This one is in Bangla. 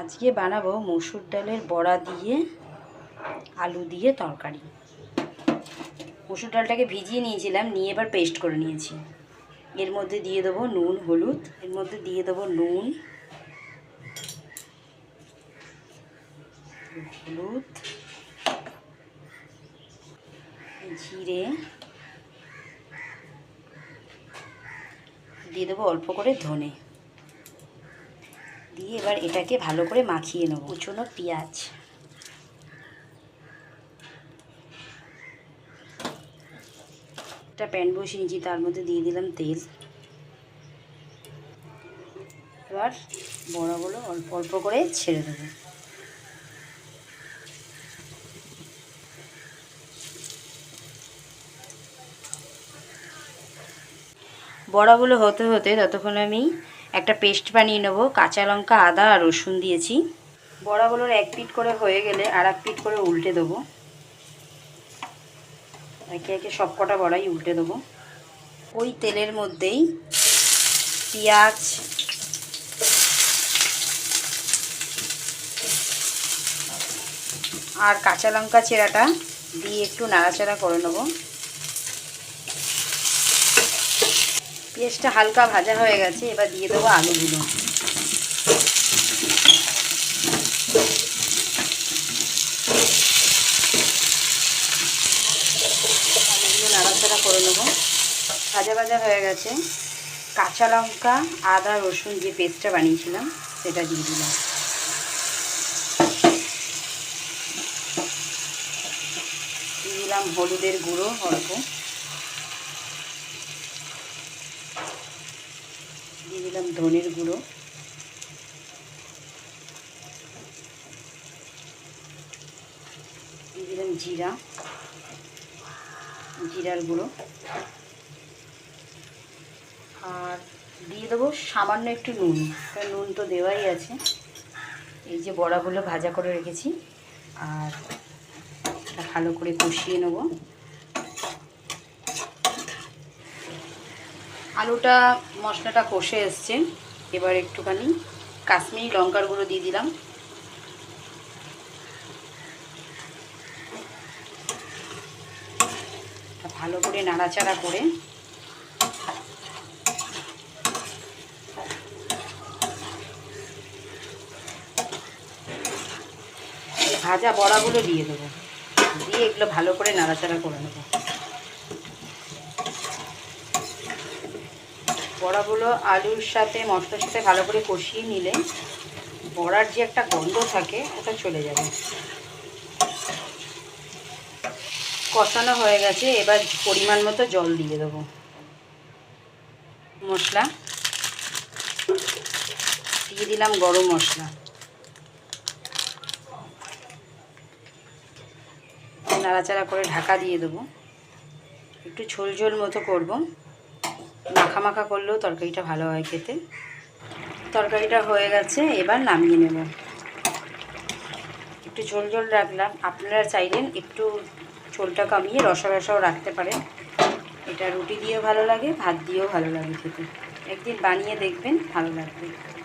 আজকে বানাবো মসুর ডালের বড়া দিয়ে আলু দিয়ে তরকারি। মসুর ডালটাকে ভিজিয়ে নিয়েছিলাম, নিয়ে এবার পেস্ট করে নিয়েছি। এর মধ্যে দিয়ে দেবো নুন, হলুদ, এর মধ্যে দিয়ে দেবো নুন, হলুদ, জিরে। দিয়ে দেবো অল্প করে ধনে। দিয়ে এবার এটাকে ভালো করে মাখিয়ে নেব। কুচনো পেঁয়াজ। একটা প্যান বসিয়ে নিয়েছি, তার মধ্যে দিয়ে দিলাম তেল। এবার বড়াগুলো অল্প অল্প করে ছেড়ে দেবো। বড়াগুলো হতে হতে ততক্ষণ আমি একটা পেস্ট বানিয়ে নেব, কাঁচা লঙ্কা, আদা আর রসুন দিয়েছি। বড়াগুলোর এক পিট করে হয়ে গেলে আর এক পিট করে উল্টে দেবো। একে একে সব কটা বড়াই উল্টে দেবো। ওই তেলের মধ্যেই পেঁয়াজ, আর কাঁচা লঙ্কা চেরাটা দিয়ে একটু নাড়াচাড়া করে নেব। পেঁয়াজটা হালকা ভাজা হয়ে গেছে, এবার দিয়ে দেবো আলুগুলো। আলুগুলো নাড়াচাড়া করে নেব। ভাজা ভাজা হয়ে গেছে। কাঁচা লঙ্কা, আদা, রসুন যে পেস্টটা বানিয়েছিলাম, সেটা দিয়ে দিলাম। দিয়ে দিলাম হলুদের গুঁড়ো অল্প দিয়ে দিলাম ধনের গুঁড়ো। দিয়ে দিলাম জিরা, জিরার গুঁড়ো। আর দিয়ে দেবো সামান্য একটু নুন, কারণ নুন তো দেওয়াই আছে। এই যে বড়াগুলো ভাজা করে রেখেছি, আর ভালো করে কষিয়ে নেব। আলুটা, মশলাটা কষে এসছে। এবার একটুখানি কাশ্মীরি লঙ্কার গুঁড়ো দিয়ে দিলাম। ভালো করে নাড়াচাড়া করে ভাজা বড়াগুলো দিয়ে দেবো। দিয়ে এগুলো ভালো করে নাড়াচাড়া করে নেব। বড়াগুলো আলুর সাথে, মশলার সাথে ভালো করে কষিয়ে নিলে বড়ার যে একটা গন্ধ থাকে, ওটা চলে যাবে। কষানো হয়ে গেছে, এবার পরিমাণ মতো জল দিয়ে দেবো। মশলা। দিয়ে দিলাম গরম মশলা। নাড়াচাড়া করে ঢাকা দিয়ে দেবো। একটু ঝোল ঝোল মতো করব। মাখা মাখা করলেও তরকারিটা ভালো হয় খেতে। তরকারিটা হয়ে গেছে, এবার নামিয়ে নেব। একটু ঝোল ঝোল রাখলাম। আপনারা চাইলেন একটু ঝোলটা কমিয়ে রসা রসাও রাখতে পারেন। এটা রুটি দিয়েও ভালো লাগে, ভাত দিয়েও ভালো লাগে খেতে। একদিন বানিয়ে দেখবেন, ভালো লাগবে।